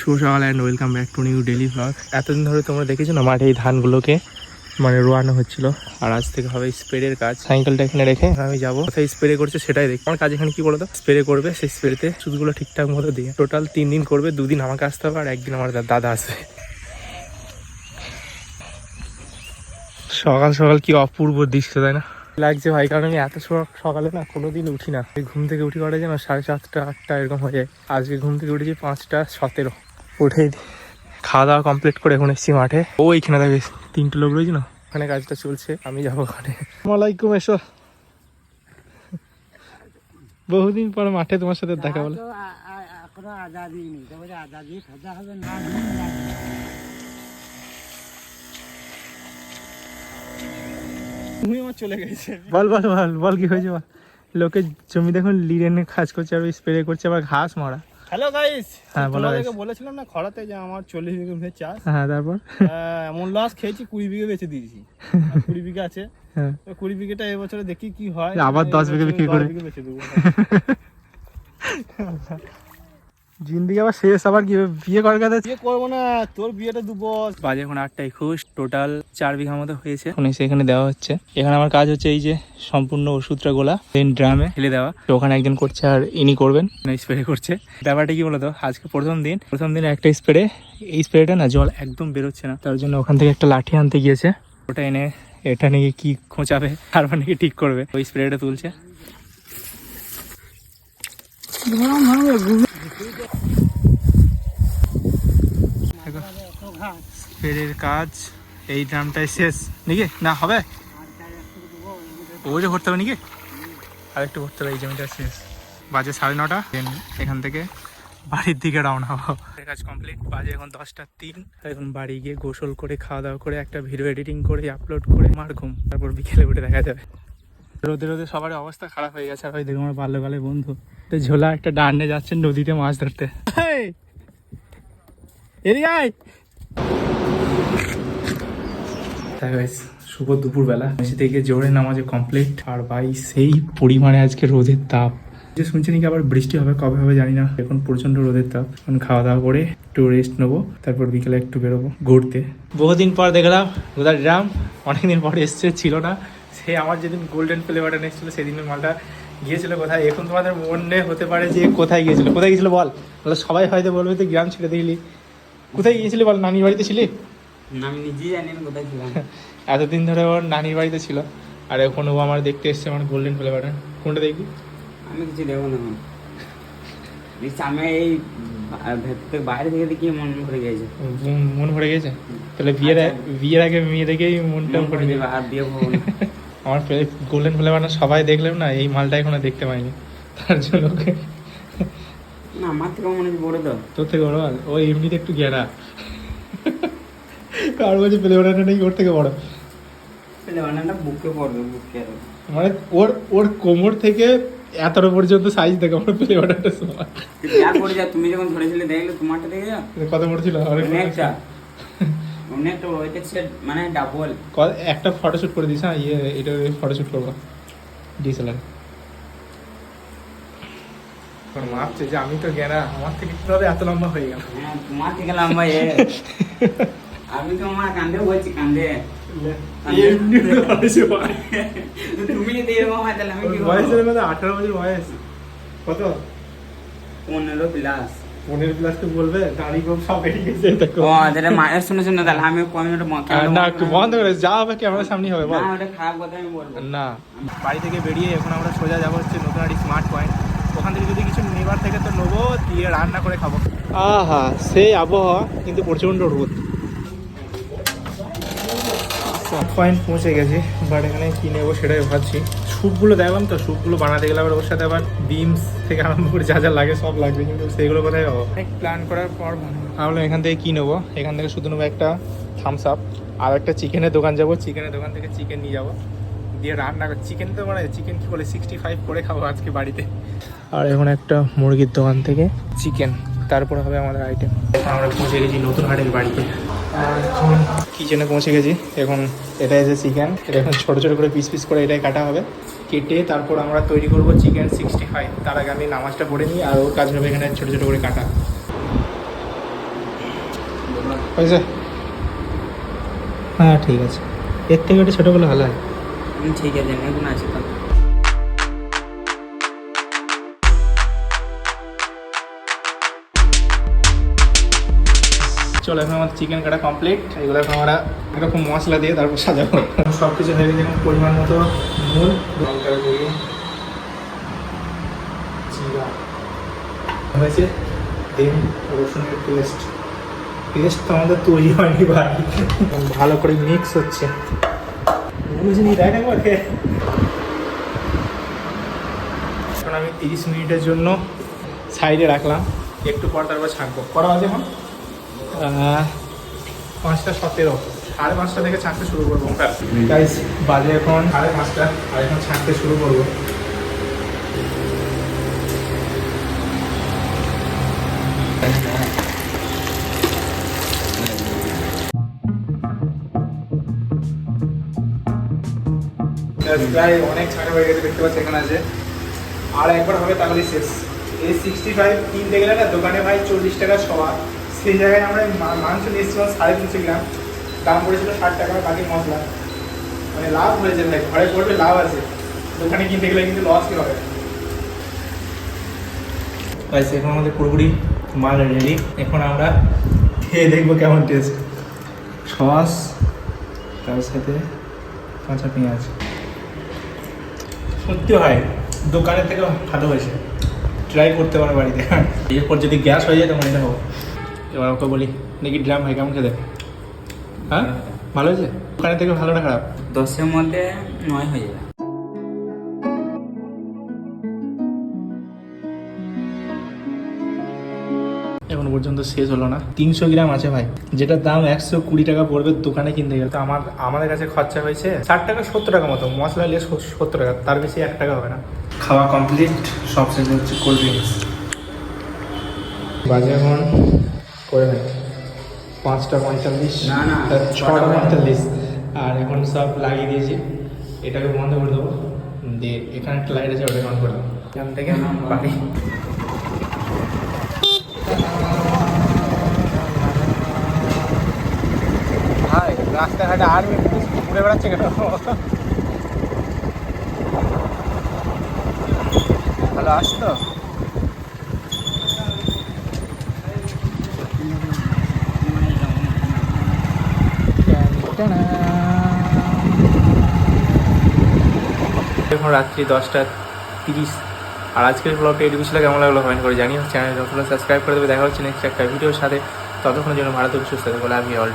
শুভ সকাল and welcome back to new daily blog এতদিন ধরে তোমরা দেখেছ না মাঠে এই ধানগুলোকে? মানে রোয়ানো হচ্ছিল। আর আজ থেকে হবে স্প্রের কাজ। সাইকেলটা এখানে রেখে আমি যাব। কোথায় স্প্রে করছে সেটাই দেখি। আমার কাজ এখানে কি বলতো? স্প্রে করবে, সেই স্প্রেতে সুদগুলো ঠিকঠাক মতো দিয়ে। টোটাল তিন দিন করবে, দুদিন আমাকে আসতে হবে আর একদিন আমার দাদা আসবে। সকাল সকাল কি অপূর্ব দৃশ্য, তাই না? লাগছে ভাই কারণ আমি এত সকালে না কোনোদিন উঠি না। ঘুম থেকে উঠি কটা যেন সাড়ে সাতটা আটটা এরকম হয়ে যায়। আজকে ঘুম থেকে উঠেছি পাঁচটা সতেরো। উঠেই খাওয়া দাওয়া কমপ্লিট করে এখন এসেছি মাঠে। ও এইখানে দেখে তিনটে লোক রয়েছে না? ওখানে কাজটা চলছে আমি যাব ওখানে। ওয়ালাইকুম এসো বহুদিন পর মাঠে তোমার সাথে দেখা খাজা হবে না তুমি আমার চলে গেছে। বল বল বল বল কি হয়েছে বল? লোকে জমি দেখুন লিরেনে কাজ করছে আর স্প্রে করছে আবার ঘাস মারা। হ্যালো গাইস হ্যাঁ, বলো বলেছিলাম না খরাতে যে আমার চল্লিশ বিঘে ভেঙে চাষ। হ্যাঁ তারপর? এমন লস খেয়েছি কুড়ি বিঘে বেচে দিয়েছি। কুড়ি বিঘে আছে। হ্যাঁ। কুড়ি বিঘেটা এবছরে দেখি কি হয়। আবার দশ বিঘে বিক্রি করে। বিঘে বেচে দেবো। জিন্দিগি আবার শেষ আবার কি বিয়ে করার কথা? বিয়ে করব না তোর বিয়েটা দু বস বাজে এখন আটটা একুশ টোটাল চার বিঘা মতো হয়েছে। এখন এসে এখানে দেওয়া হচ্ছে। এখানে আমার কাজ হচ্ছে এই যে সম্পূর্ণ ওষুধটা গোলা দেন ড্রামে ফেলে দেওয়া। তো ওখানে একজন করছে আর ইনি করবেন। স্প্রে করছে। ব্যাপারটা কি বলতো আজকে প্রথম দিন প্রথম দিন একটা স্প্রে এই স্প্রেটা না জল একদম বেরোচ্ছে না। তার জন্য ওখান থেকে একটা লাঠি আনতে গিয়েছে। ওটা এনে এটা নিয়ে কি খোঁচাবে তারপর নাকি ঠিক করবে। ওই স্প্রেটা তুলছে। স্প্রের কাজ, এই ড্রামটাই শেষ। নাকি? না, হবে? ওই যে ভরতে হবে নাকি? আর একটু ভরতে হবে, এই জমিটা শেষ। বাজে সাড়ে নটা। এখান থেকে বাড়ির দিকে রওনা হব। কাজ কমপ্লিট বাজে এখন দশটা তিন। এখন বাড়ি গিয়ে গোসল করে, খাওয়া দাওয়া করে, একটা ভিডিও এডিটিং করে আপলোড করে, মার ঘুম। তারপর বিকেলে উঠে দেখা যাবে। রোদে রোদে সবার অবস্থা খারাপ হয়ে গেছে। আর ওই দেখো আমার বাল্যকালে বন্ধু। তো ঝোলা একটা ডান্ডে যাচ্ছে নদীতে মাছ ধরতে। guys, শুভ দুপুরবেলা। মেসি থেকে জোরে নামাজে কমপ্লিট আর ভাই সেই পরিমাণে আজকে রোদের তাপ। যে শুনছি নাকি আবার বৃষ্টি হবে কবে হবে জানি না। এখন প্রচণ্ড রোদের তাপ। এখন খাওয়া দাওয়া করে একটু রেস্ট নেব। তারপর বিকেলে একটু বেরোবো ঘুরতে। বহুদিন পর দেখলাম গোদার ড্রাম অনেকদিন পর এসছে ছিল না। সে আমার যেদিন গোল্ডেন প্লে বাটন এসেছিল সেদিনের মালটা গিয়েছিল কোথায়? এখন তোমাদের মনে হতে পারে যে কোথায় গিয়েছিল। কোথায় গিয়েছিল বল? বলে সবাই হয়তো বলবে তুই গ্রাম ছেড়ে দিলি। কোথায় গিয়েছিলি বল? নানির বাড়িতে ছিলি? আমি নিজেই জানি না কোথায় ছিলাম। এতদিন ধরে ওর নানির বাড়িতে ছিল। আর এখন ও আমার দেখতে এসছে আমার গোল্ডেন বাটন কোনটা দেখবি? আমি কিছু দেবো না। আমি এই বাইরে থেকে দেখি মন ভরে গেছে মন- ভরে গেছে তাহলে বিয়ের আগে- বিয়ের আগে মেয়ে দেখেই মনটা ভরে দেবে আর বিয়ে আমার গোল্ডেন বাটন সবাই দেখলেও না এই মালটা এখনও দেখতে পাইনি। তার জন্য ওকে না আমার থেকে মনে হচ্ছে বড় তো তোর থেকে বড় আর ও এমনিতে একটু গেরা। কার বলছে বাটনটা নাকি ওর থেকে বড়। বানানটা বুকে পড়বে বুকে আর মানে ওর ওর কোমর থেকে এতটা পর্যন্ত সাইজ দেখে আমার প্লে সমান তুই যা করে যা তুমি যখন ধরেছিলে দেখলে তোমারটা দেখে যা। কত বড় ছিল? অনেক ছিল। অনেকটা বড় হইতে মানে ডাবল একটা ফটোশুট করে দিস হ্যাঁ ইয়ে এটা ফটোশুট করব। ডিএসএলআর মাপছে যে আমি তো গেনা আমার থেকে কীভাবে এত লম্বা হয়ে গেল। হ্যাঁ তোমার থেকে লম্বা এ। আমি তো আমার কান্দে বলছি কান্দে। তুমি যদি এরকম হয় তাহলে আমি কি? বয়সের মধ্যে আঠারো বছর বয়স। কত? পনেরো প্লাস পনেরো প্লাস তো বলবে দাড়ি গোপ সব বেরিয়ে গেছে দেখো ও তাহলে মায়ের শুনে শুনে তাহলে আমি না একটু বন্ধ করে যা হবে ক্যামেরার সামনে হবে বল। না ওটা খারাপ কথা আমি বলব। না। বাড়ি থেকে বেরিয়ে এখন আমরা সোজা যাব হচ্ছে নতুনহাটি স্মার্ট পয়েন্ট ওখান থেকে যদি কিছু নেবার থেকে তো নেব দিয়ে রান্না করে খাব। আহা সেই আবহাওয়া কিন্তু প্রচণ্ড রোদ। পয়েন্ট পৌঁছে গেছি বাট এখানে কি নেব সেটাই ভাবছি। স্যুপগুলো দেখলাম তো স্যুপগুলো বানাতে গেলে আবার ওর সাথে আবার বিমস থেকে আরম্ভ করে যা যা লাগে সব লাগবে। কিন্তু সেইগুলো কোথায় পাবো অনেক প্ল্যান করার পর ভাবলাম এখান থেকে কী নেব? এখান থেকে শুধু নেব একটা থামস আপ আর একটা চিকেনের দোকান যাব। চিকেনের দোকান থেকে চিকেন নিয়ে যাব। দিয়ে রান্না চিকেন তো মানে চিকেন কী বলে সিক্সটি ফাইভ করে খাব আজকে বাড়িতে। আর এখন একটা মুরগির দোকান থেকে চিকেন তারপর হবে আমাদের আইটেম আমরা পৌঁছে গেছি নতুন হাটের বাড়িতে। কিচেনে পৌঁছে গেছি? এখন এটা এসে চিকেন এটা এখন ছোটো ছোটো করে পিস পিস করে এটাই কাটা হবে। কেটে তারপর আমরা তৈরি করব চিকেন সিক্সটি ফাইভ তার আগে আমি নামাজটা পড়ে নিই আর ওর কাজ হবে এখানে ছোটো ছোটো করে কাটা। হয়েছে? হ্যাঁ ঠিক আছে। এর থেকে একটু ছোটো বলে ভালো হয়। ঠিক আছে এখন আছে তো চলো, এখন আমাদের চিকেন কাটা কমপ্লিট এগুলো এখন আমরা এরকম মশলা দিয়ে তারপর সাজাবো। সব কিছু হয়ে গেছে পরিমাণ মতো নুন, লঙ্কার গুঁড়ো, জিরা হয়েছে দেন রসুনের পেস্ট। পেস্ট তো আমাদের তৈরি হয়নি ভাই। ভালো করে মিক্স হচ্ছে। বুঝিনি একবার খেয়ে। এখন আমি তিরিশ মিনিটের জন্য সাইডে রাখলাম। একটু পর তারপর ছাঁকবো। করা আছে এখন? পাঁচটা সতেরো। সাড়ে পাঁচটা থেকে ছাঁকতে শুরু করব। গাইস বাজে এখন সাড়ে পাঁচটা। আর এখন ছাঁকতে শুরু করব। প্রায় অনেক ছাঁকা হয়ে গেছে দেখতে পাচ্ছি এখানে আছে। আর একবার হবে তাহলে শেষ। এই সিক্সটি ফাইভ কিনতে গেলে না দোকানে ভাই চল্লিশ টাকা সবা সেই জায়গায় আমরা মা- মাংস নিয়েছিলাম সাড়ে তিনশো গ্রাম। দাম পড়েছিল ষাট টাকা বাকি মশলা। মানে লাভ হয়েছে ভাই ঘরে করবে লাভ আছে। দোকানে কিনতে গেলে কিন্তু লসই হবে? গাইস এখন আমাদের পুরোপুরি মাল রেডি এখন আমরা খেয়ে দেখব কেমন টেস্ট সস তার সাথে কাঁচা পেঁয়াজ। সত্যি হয় দোকানের থেকে ভালো হয়েছে। ট্রাই করতে পারো বাড়িতে। এরপর যদি গ্যাস হয়ে যায় তখন এটা হোক এবার ওকে বলি দেখি ড্রাম হয় কেমন খেতে হ্যাঁ? ভালো হয়েছে? দোকানের থেকে ভালো না খারাপ? দশের মধ্যে নয় হয়ে যাবে। এখন পর্যন্ত শেষ হলো না। তিনশো গ্রাম আছে ভাই যেটার দাম একশো কুড়ি টাকা পড়বে দোকানে কিনতে গেলে। তো আমার আমাদের কাছে খরচা হয়েছে ষাট টাকা সত্তর টাকা মতো। মশলা নিয়ে সত্তর টাকা তার বেশি এক টাকা হবে না। খাওয়া কমপ্লিট সব শেষ হচ্ছে কোল্ড ড্রিঙ্কস বাজে এখন করে নেই পাঁচটা পঁয়তাল্লিশ না, না, ছটা পঁয়তাল্লিশ। আর এখন সব লাগিয়ে দিয়েছি। এটাকে বন্ধ করে দেবো। দিয়ে এখানে একটা লাইট আছে ওটা অন করে দেবো এখান থেকে বাড়ি। ভাই রাস্তাঘাটে আর্মি পুলিশ ঘুরে বেড়াচ্ছে কেন? ভালো আসতো এখন রাত্রি দশটা তিরিশ। আর আজকের ব্লগটা এটুকু ছিল। কেমন লাগল কমেন্ট করে জানিও। চ্যানেল সাবস্ক্রাইব করে দেবে। দেখা হচ্ছে নেক্সট একটা ভিডিওর সাথে। ততক্ষণের জন্য ভারত সুস্থ থাকবে বলে আমি অল